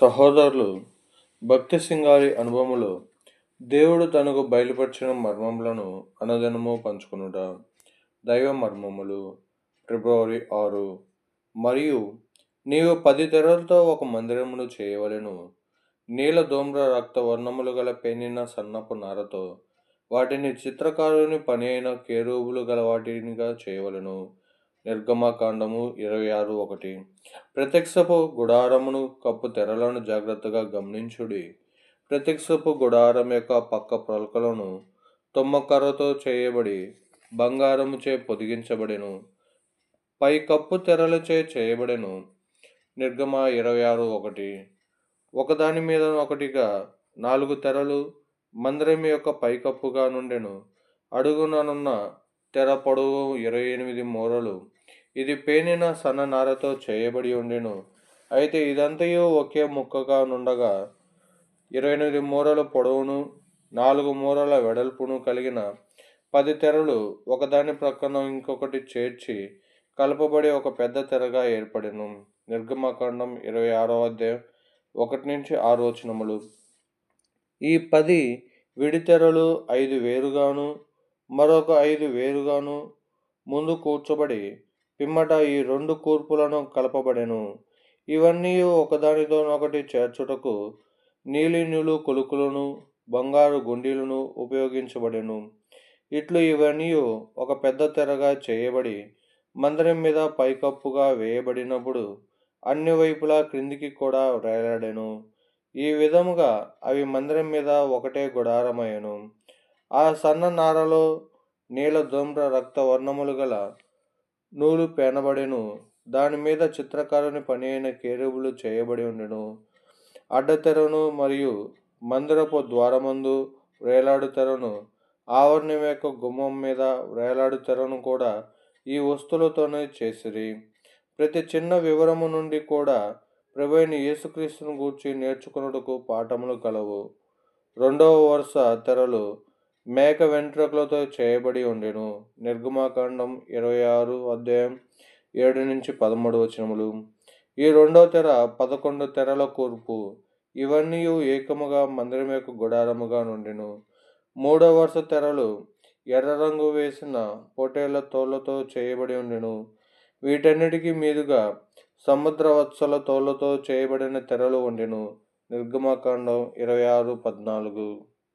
సహోదరులు భక్తి సింగారి అనుభవములో దేవుడు తనకు బయలుపరిచిన మర్మములను అనుదినము పంచుకునుట దైవ మర్మములు. ఫిబ్రవరి ఆరు. మరియు నీవు పది తెరలతో ఒక మందిరమును చేయవలెను. నీల దోమ్ర రక్త వర్ణములు గల పెనిన సన్నపు నారతో వాటిని చిత్రకారుని పని అయిన కేరూబులు గల వాటినిగా చేయవలెను. నిర్గమకాండము ఇరవై ఆరు ఒకటి. ప్రత్యక్షపు గుడారమును కప్పు తెరలను జాగ్రత్తగా గమనించుడి. ప్రత్యక్షపు గుడారం యొక్క పక్క ప్రొలకలను తుమ్మకర్రతో చేయబడి బంగారముచే పొదిగించబడెను. పై కప్పు తెరలచే చేయబడెను. నిర్గమ ఇరవై ఆరు ఒకటి. ఒకదాని మీద ఒకటిగా నాలుగు తెరలు మందిరం యొక్క పైకప్పుగా నుండెను. అడుగుననున్న తెర పొడవు ఇరవై ఎనిమిది మూరలు. ఇది పేనిన సన్న నారతో చేయబడి ఉండెను. అయితే ఇదంతయు ఒకే ముక్కగా నుండగా ఇరవై ఎనిమిది మూరల పొడవును నాలుగు మూరల వెడల్పును కలిగిన పది తెరలు ఒకదాని ప్రక్కన ఇంకొకటి చేర్చి కలపబడి ఒక పెద్ద తెరగా ఏర్పడెను. నిర్గమకాండం ఇరవై ఆరో అధ్యాయం ఒకటి నుంచి ఆరు వచనములు. ఈ పది విడితెరలు ఐదు వేరుగాను మరొక ఐదు వేరుగాను ముందు కూర్చోబడి పిమ్మట ఈ రెండు కూర్పులను కలపబడెను. ఇవన్నీ ఒకదానితోనొకటి చేర్చుటకు నీలినులు కొలుకులను బంగారు గుండీలను ఉపయోగించబడెను. ఇట్లు ఇవన్నీ ఒక పెద్ద తెరగా చేయబడి మందిరం మీద పైకప్పుగా వేయబడినప్పుడు అన్ని వైపులా క్రిందికి కూడా వేలాడెను ఈ విధముగా అవి మందిరం మీద ఒకటే గుడారమయ్యను. ఆ సన్న నారలో నీల ధూమ్ర రక్త వర్ణములు గల నూలు పేనబడెను. దాని మీద చిత్రకారుని పని అయిన కేరుబులు చేయబడి ఉండెను. అడ్డతెరను మరియు మందిరపు ద్వారమందు వేలాడు తెరను ఆవరణం యొక్క గుమ్మం మీద వేలాడు తెరను కూడా ఈ వస్తువులతోనే చేసిరి. ప్రతి చిన్న వివరము నుండి కూడా ప్రభుైన యేసుక్రీస్తును గూర్చి నేర్చుకున్నటకు పాఠములు కలవు. రెండవ వరుస తెరలు మేక వెంట్రుకలతో చేయబడి ఉండెను. నిర్గమాకాండం ఇరవై ఆరు అధ్యాయం ఏడు నుంచి పదమూడు వచనములు. ఈ రెండవ తెర పదకొండు తెరల కూర్పు. ఇవన్నీ ఏకముగా మందిరం యొక్క గుడారముగా నుండెను. మూడో వరుస తెరలు ఎర్ర రంగు వేసిన పొటేళ్ళ తోళ్ళతో చేయబడి ఉండెను. వీటన్నిటికీ మీదుగా సముద్ర వత్సల తోళ్ళతో చేయబడిన తెరలు ఉండెను. నిర్గమాకాండం ఇరవై ఆరు పద్నాలుగు.